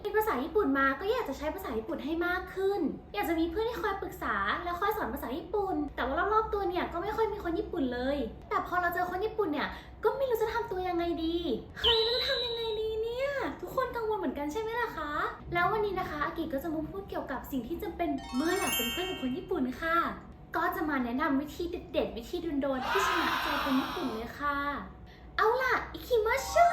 เรียนภาษาญี่ปุ่นมาก็อยากจะใช้ภาษาญี่ปุ่นให้มากขึ้น อยากจะมีเพื่อนที่คอยปรึกษา และคอยสอนภาษาญี่ปุ่น แต่ว่ารอบๆตัวเนี่ยก็ไม่ค่อยมีคนญี่ปุ่นเลย แต่พอเราเจอคนญี่ปุ่นเนี่ยก็ไม่รู้จะทำตัวยังไงดีเฮ้ยเราจะทำยังไงดีเนี่ย ทุกคนกังวลเหมือนกันใช่ไหมล่ะคะ แล้ววันนี้นะคะอากิก็จะมาพูดเกี่ยวกับสิ่งที่จำเป็นเมื่ออยากเป็นเพื่อนกับคนญี่ปุ่นค่ะ ก็จะมาแนะนำวิธีเด็ดๆวิธีโดนๆที่ชนะใจคนญี่ปุ่นเลยค่ะ เอาล่ะอิคิมาชู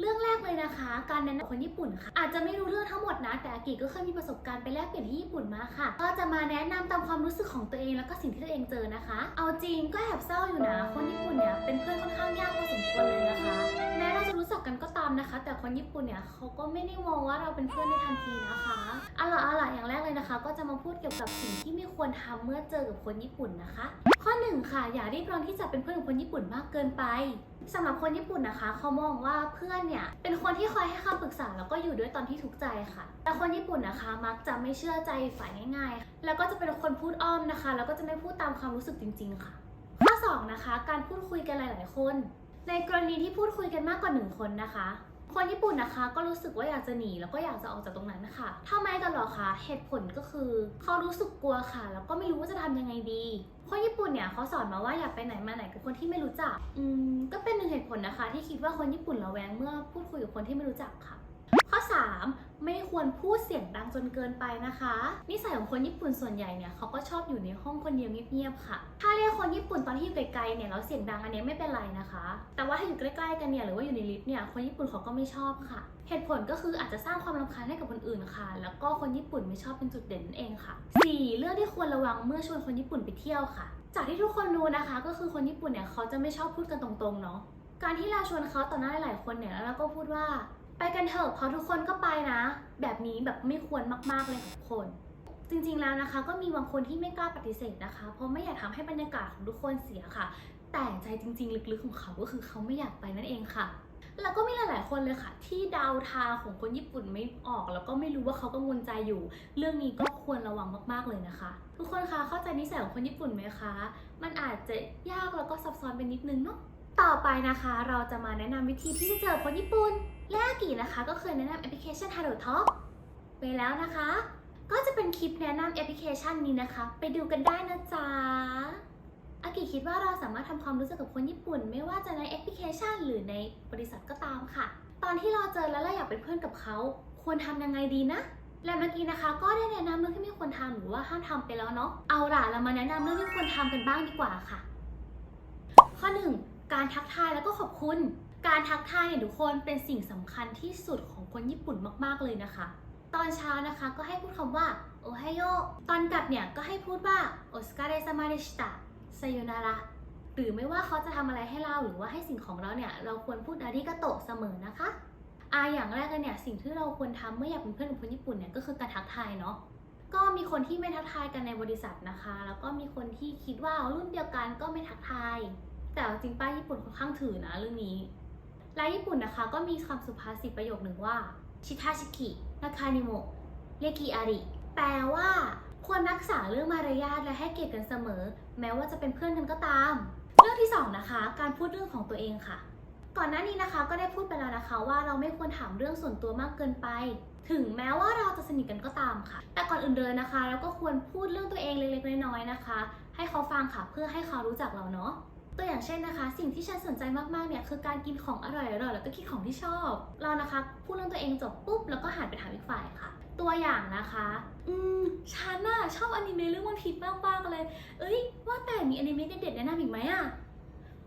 เรื่องแรกเลยนะคะ การแนะนำคนญี่ปุ่นค่ะ อาจจะไม่รู้เรื่องทั้งหมดนะ แต่อากิก็เคยมีประสบการณ์ไปแลกเปลี่ยนที่ญี่ปุ่นมาค่ะ ก็จะมาแนะนำตามความรู้สึกของตัวเองแล้วก็สิ่งที่ตัวเองเจอนะคะ เอาจริงก็แอบเศร้าอยู่นะ คนญี่ปุ่นเนี่ยเป็นเพื่อนค่อนข้างยากพอสมควรเลยนะคะ แม้เราจะรู้จักกันก็ตามนะคะ แต่คนญี่ปุ่นเนี่ยเขาก็ไม่ได้มองว่าเราเป็นเพื่อนในทันทีนะคะเอาล่ะเอาล่ะอย่างแรกเลยนะคะ ก็จะมาพูดเกี่ยวกับสิ่งที่ไม่ควรทำเมื่อเจอกับคนญี่ปุ่นนะคะ ข้อหนึ่งค่ะอย่ารีบร้อนที่จะเป็นเพื่อนกับคนญี่ปุ่นมากเกินไป สำหรับคนญี่ปุ่นนะคะเขามองว่าเพื่อนเนี่ยเป็นคนที่คอยให้คำปรึกษาแล้วก็อยู่ด้วยตอนที่ทุกข์ใจค่ะ แต่คนญี่ปุ่นนะคะมักจะไม่เชื่อใจฝ่ายง่ายๆ แล้วก็จะเป็นคนพูดอ้อมนะคะ แล้วก็จะไม่พูดตามความรู้สึกจริง ๆ ค่ะ ข้อสองนะคะ การพูดคุยกันหลาย ๆ คน ในกรณีที่พูดคุยกันมากกว่าหนึ่งคนนะคะ คนญี่ปุ่นนะคะ ก็รู้สึกว่าอยากจะหนีแล้วก็อยากจะออกจากตรงนั้นนะคะทำไม กันหรอคะ เหตุผลก็คือเขารู้สึกกลัวค่ะ แล้วก็ไม่รู้ว่าจะทำยังไงดีคนญี่ปุ่นเนี่ยเขาสอนมาว่าอย่าไปไหนมาไหนกับคนที่ไม่รู้จัก อืมก็เป็นหนึ่งเหตุผลนะคะ ที่คิดว่าคนญี่ปุ่นระแวงเมื่อพูดคุยกับคนที่ไม่รู้จักค่ะ ข้อ 3 ไม่ควรพูดเสียงดังจนเกินไปนะคะ นิสัยของคนญี่ปุ่นส่วนใหญ่เนี่ยเขาก็ชอบอยู่ในห้องคนเดียวเงียบๆค่ะ ถ้าเรียกคนญี่ปุ่นตอนที่อยู่ไกลๆเนี่ยแล้วเสียงดังอันนี้ไม่เป็นไรนะคะ แต่ว่าถ้าอยู่ใกล้ๆกันเนี่ยหรือว่าอยู่ในลิฟต์เนี่ยคนญี่ปุ่นเขาก็ไม่ชอบค่ะ เหตุผลก็คืออาจจะสร้างความรำคาญให้กับคนอื่นค่ะ แล้วก็คนญี่ปุ่นไม่ชอบเป็นจุดเด่นนั่นเองค่ะ 4. เรื่องที่ควรระวังเมื่อชวนคนญี่ปุ่นไปเที่ยวค่ะ จากที่ทุกคนรู้นะคะ ก็คือคนญี่ปุ่นเนี่ยเขาจะไม่ชอบพูดกันตรงๆเนาะการที่เราชวนเขาต่อหน้าหลายคนเนี่ยแล้วเราก็พูดว่า กันเถอะเพราะทุกคนก็ไปนะ แบบนี้แบบไม่ควรมากๆเลยทุกคน จริงๆแล้วนะคะ ก็มีบางคนที่ไม่กล้าปฏิเสธนะคะ เพราะไม่อยากทำให้บรรยากาศของทุกคนเสียค่ะ แต่ใจจริง ๆ ลึกๆของเขาก็คือเขาไม่อยากไปนั่นเองค่ะแล้วก็มีหลาย ๆ คนเลยค่ะ ที่เดาทางของคนญี่ปุ่นไม่ออก แล้วก็ไม่รู้ว่าเขากังวลใจอยู่ เรื่องนี้ก็ควรระวังมาก ๆ เลยนะคะ ทุกคนคะเข้าใจนิสัยของคนญี่ปุ่นไหมคะ มันอาจจะยากแล้วก็ซับซ้อนไปนิดนึงเนาะ ต่อไปนะคะ เราจะมาแนะนำวิธีที่จะเจอคนญี่ปุ่นและอากินะคะ ก็เคยแนะนำแอปพลิเคชัน Hello Talk ไปแล้วนะคะ ก็จะเป็นคลิปแนะนำแอปพลิเคชันนี้นะคะ ไปดูกันได้นะจ๊ะอากิคิดว่าเราสามารถทำความรู้จักกับคนญี่ปุ่น ไม่ว่าจะในแอปพลิเคชัน หรือในบริษัทก็ตามค่ะ ตอนที่เราเจอแล้วเราอยากเป็นเพื่อนกับเขาควรทำยังไงดีนะและเมื่อกี้นะคะ ก็ได้แนะนำเรื่องที่ไม่ควรทำหรือว่าห้ามทำไปแล้วเนาะเอาล่ะเรามาแนะนำเรื่องที่ควรทำกันบ้างดีกว่าค่ะ ข้อ 1 การทักทายแล้วก็ขอบคุณ การทักทายเนี่ยทุกคนเป็นสิ่งสำคัญที่สุดของคนญี่ปุ่นมากๆเลยนะคะ ตอนเช้านะคะก็ให้พูดคำว่าโอไฮโยตอนกลับเนี่ยก็ให้พูดว่าโอสการ์เซามาเดชิตะไซโยนาระหรือไม่ว่าเขาจะทำอะไรให้เราหรือว่าให้สิ่งของเราเนี่ยเราควรพูดอาริกาโตะเสมอนะคะอาอย่างแรกเลยเนี่ยสิ่งที่เราควรทำเมื่ออยากเป็นเพื่อนกับคนญี่ปุ่นเนี่ยก็คือการทักทายเนาะก็มีคนที่ไม่ทักทายกันในบริษัทนะคะ แล้วก็มีคนที่คิดว่ารุ่นเดียวกันก็ไม่ทักทาย แต่จริงป้าญี่ปุ่นค่อนข้างถือนะเรื่องนี้ และญี่ปุ่นนะคะก็มีคำสุภาษิตประโยคหนึ่งว่าชิทาชิกินาคานิโมเรกิอาริแปลว่า ควรรักษาเรื่องมารยาทและให้เกียรติกันเสมอ แม้ว่าจะเป็นเพื่อนกันก็ตาม เรื่องที่สองนะคะ การพูดเรื่องของตัวเองค่ะ ก่อนหน้านี้นะคะก็ได้พูดไปแล้วนะคะ ว่าเราไม่ควรถามเรื่องส่วนตัวมากเกินไป ถึงแม้ว่าเราจะสนิทกันก็ตามค่ะ แต่ก่อนอื่นเลยนะคะ เราก็ควรพูดเรื่องตัวเองเล็กๆน้อยๆนะคะ ให้เขาฟังค่ะเพื่อให้เขารู้จักเราเนาะ ตัวอย่างเช่นนะคะ สิ่งที่ฉันสนใจมากๆเนี่ยคือการกินของอร่อยๆแล้วก็กินของที่ชอบ เรานะคะพูดเรื่องตัวเองจบปุ๊บแล้วก็หันไปถามอีกฝ่ายค่ะ ตัวอย่างนะคะ อืมฉันน่ะชอบอนิเมะเรื่องวันพีชมากๆเลย เอ้ย ว่าแต่มีอนิเมะเด็ดๆแนะนำอีกไหมอะ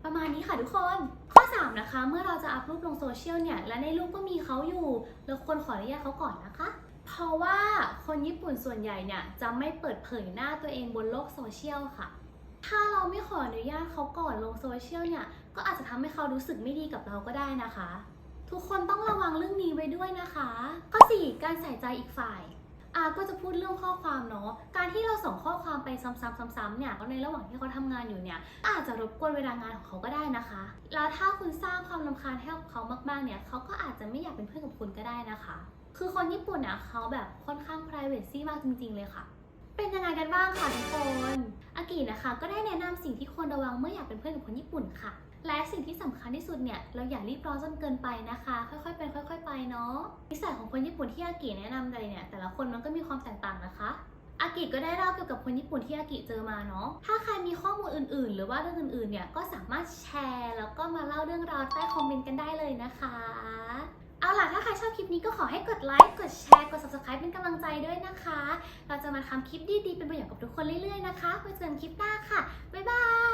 ประมาณนี้ค่ะทุกคน ข้อ 3 นะคะ เมื่อเราจะอัพรูปลงโซเชียลเนี่ย และในรูปก็มีเขาอยู่ เราควรขออนุญาตเขาก่อนนะคะ เพราะว่าคนญี่ปุ่นส่วนใหญ่เนี่ยจะไม่เปิดเผยหน้าตัวเองบนโลกโซเชียลค่ะ ถ้าเราไม่ขออนุญาตเขาก่อนลงโซเชียลเนี่ย ก็อาจจะทำให้เขารู้สึกไม่ดีกับเราก็ได้นะคะ ทุกคนต้องระวังเรื่องนี้ไว้ด้วยนะคะ ข้อ 4 การใส่ใจอีกฝ่ายอาก็จะพูดเรื่องข้อความเนาะ การที่เราส่งข้อความไปซ้ำๆๆๆเนี่ยก็ในระหว่างที่เขาทำงานอยู่เนี่ย อาจจะรบกวนเวลางานของเขาก็ได้นะคะ แล้วถ้าคุณสร้างความรำคาญให้กับเขามากๆ เนี่ยเขาก็อาจจะไม่อยากเป็นเพื่อนกับคุณก็ได้นะคะ คือคนญี่ปุ่นเนี่ยเขาแบบค่อนข้าง p r i v a c y มากจริง ๆ เลยค่ะ เป็นยังไงกันบ้างคะทุกคนอากินะคะก็ได้แนะนำสิ่งที่ควรระวังเมื่ออยากเป็นเพื่อนกับคนญี่ปุ่นค่ะ และสิ่งที่สำคัญที่สุดเนี่ยเราอย่ารีบร้อนจนเกินไปนะคะ ค่อยๆเป็นค่อย ๆ ไปเนาะนิสัยของคนญี่ปุ่นที่อากิแนะนำเลยเนี่ยแต่ละคนมันก็มีความแตกต่างนะคะอากิก็ได้เล่าเกี่ยวกับคนญี่ปุ่นที่อากิเจอมาเนาะ ถ้าใครมีข้อมูลอื่น ๆ หรือว่าเรื่องอื่น ๆ เนี่ย ก็สามารถแชร์ แล้วก็มาเล่าเรื่องราวใต้คอมเมนต์กันได้เลยนะคะ เอาล่ะ ถ้าใครชอบคลิปนี้ก็ขอให้กดไลค์ กดแชร์ กด subscribe เป็นกำลังใจด้วยนะคะ เราจะมาทำคลิปดีๆ เป็นประโยชน์กับทุกคนเรื่อยๆนะคะไว้เจอกันคลิปหน้าค่ะ บ๊ายบาย